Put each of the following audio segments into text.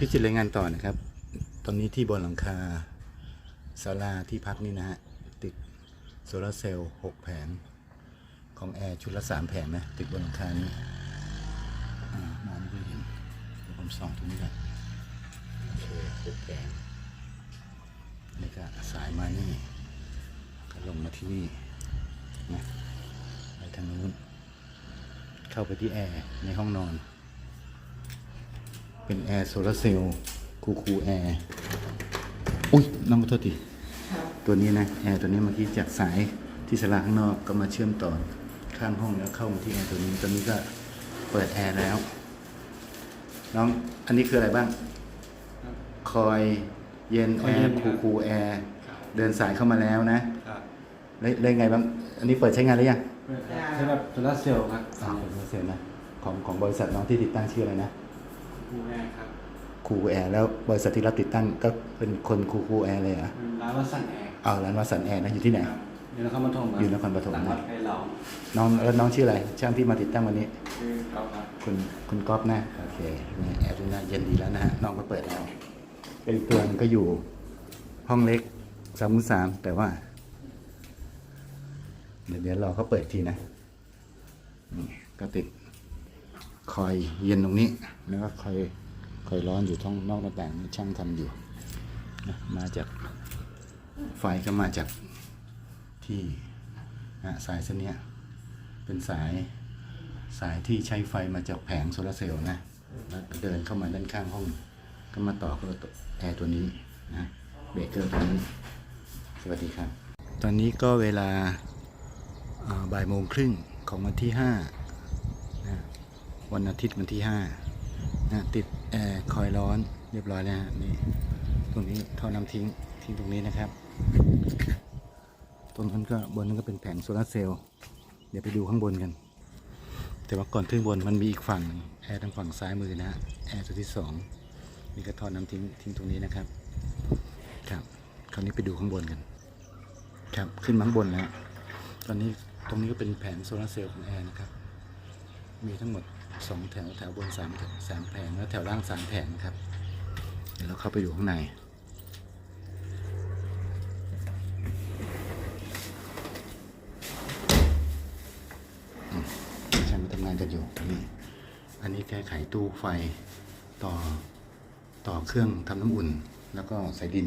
พี่จิตรายงานต่อนะครับ ตอนนี้ที่บนหลังคาศาลาที่พักนี่นะฮะ ติดโซลาร์เซลล์หกแผง ของแอร์ชุดละสามแผงนะ ติดบนหลังคานี้อ่ามองไม่ค่อยเห็นเดี๋ยวผมส่องตรงนี้ก่อนโอเคหกแผงนี่ก็สายมานี่ก็ลงมาที่นี่นะไปทางนู้น เข้าไปที่แอร์ในห้องนอน เป็นแอร์โซลาร์เซลล์คูคูแอร์อุ้ยน้องขอโทษทีตัวนี้นะแอร์ตัวนี้เมื่อกี้จากสายที่สลาข้างนอกก็มาเชื่อมต่อข้างห้องแล้วเข้ามาที่แอร์ตัวนี้ตัวนี้ก็เปิดแอร์แล้วน้องอันนี้คืออะไรบ้าง คอยเย็นคแออยเย็นร์ครัคูบคูแอร์ครับเดินสายเข้ามาแล้วนะครับแล้วแล้วยังไงบ้าง อันนี้เปิดใช้งานหรือยังใช้แบบโซลาร์เซลล์ครับอ่าเปิดโซลาร์เซลล์นะของของบริษัทน้องที่ติดตั้งชื่ออะไรนะ คูแอร์ครับคูแอร์แล้วบริษัทที่รับติดตั้งก็เป็นคนคูคูแอร์เลยเหรอะร้านวัดสันแอร์เอาร้านวัดสันแอร์นะอยู่ที่ไหน ครับอยู่นครปฐมครับอยู่นครปฐม หลังวัดไผ่หลอมน้องแล้วน้องชื่ออะไร ช่างที่มาติดตั้งวันนี้คือเขาครับ คุณคุณก๊อฟนะโอเคนี่แอร์ดูน่าเย็นดีแล้วนะฮะน้องก็เปิดแล้วเป็นอีกตัวหนึงก็อยู่ ห้องเล็กสามสามแต่ว่า เดี๋ยวเดี๋ยวรอเขาเปิดอีกทีนะนี่ก็ติด คอยเย็นตรงนี้ แล้วก็คอยคอยร้อนอยู่ท้องนอกหน้าต่างช่างทำอยู่นะมาจากไฟก็มาจากที่นะสายเส้นนี้เป็นสายสายที่ใช้ไฟมาจากแผงโซลาร์เซลล์นะแล้วก็เดินเข้ามาด้านข้างห้อง ก็มาต่อกับตัวแอร์ตัวนี้นะเบรกเกอร์ตัวนี้สวัสดีครับ ตอนนี้ก็เวลาบ่ายโมงครึ่งของวันที่ห้า วันอาทิตย์วันที่ห้านะติดแอร์คอยร้อนเรียบร้อยแล้วฮะนี่ตรงนี้ท่อน้ำทิ้งทิ้งตรงนี้นะครับ ตรงนั้นก็บนนั้นก็เป็นแผงโซลาร์เซลล์เดี๋ยวไปดูข้างบนกัน แต่ว่าก่อนขึ้นบนมันมีอีกฝั่งแอร์ทางฝั่งซ้ายมือนะแอร์ตัวที่สองนี่ก็ท่อน้ำทิ้งทิ้งตรงนี้นะครับ ครับ คราวนี้ไปดูข้างบนกัน ครับขึ้นมาข้างบนแล้วตอนนี้ตรงนี้ก็เป็นแผงโซลาร์เซลล์ของแอร์นะครับ มีทั้งหมด สองแถวแถวบนสามสามแผงแล้วแถวล่างสามแผงครับ เดี๋ยวเราเข้าไปดูข้างในอืมช่าทำงานกันอยู่นี่อันนี้แก้ไขตู้ไฟต่อต่อเครื่องทำน้ำอุ่น แล้วก็สายดิน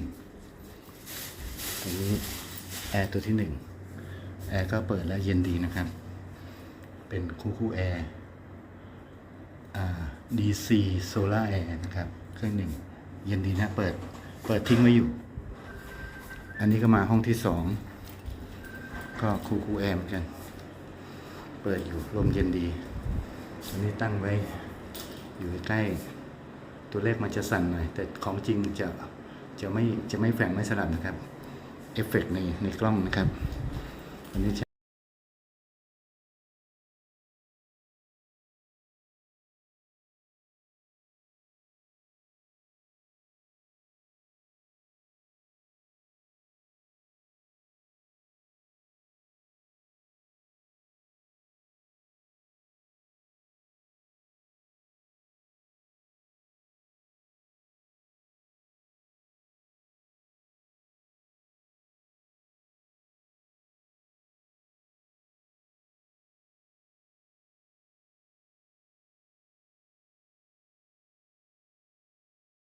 ตรงนี้แอร์ตัวที่หนึ่งแอร์ก็เปิดแล้วเย็นดีนะครับ เป็นคู่คู่แอร์ DC Solar Air นะครับ เครื่องหนึ่งเย็นดีนะ เปิด เปิดทิ้งไว้อยู่ อันนี้ก็มาห้องที่สอง ก็คู่คู่แอร์เหมือนกัน เปิดอยู่ลมเย็นดี อันนี้ตั้งไว้ อยู่ใกล้ ตัวเลขมันจะสั่นหน่อย แต่ของจริงจะ จะไม่ จะไม่แฝงไม่สลับนะครับ เอฟเฟกต์ในในกล้องนะครับ อันนี้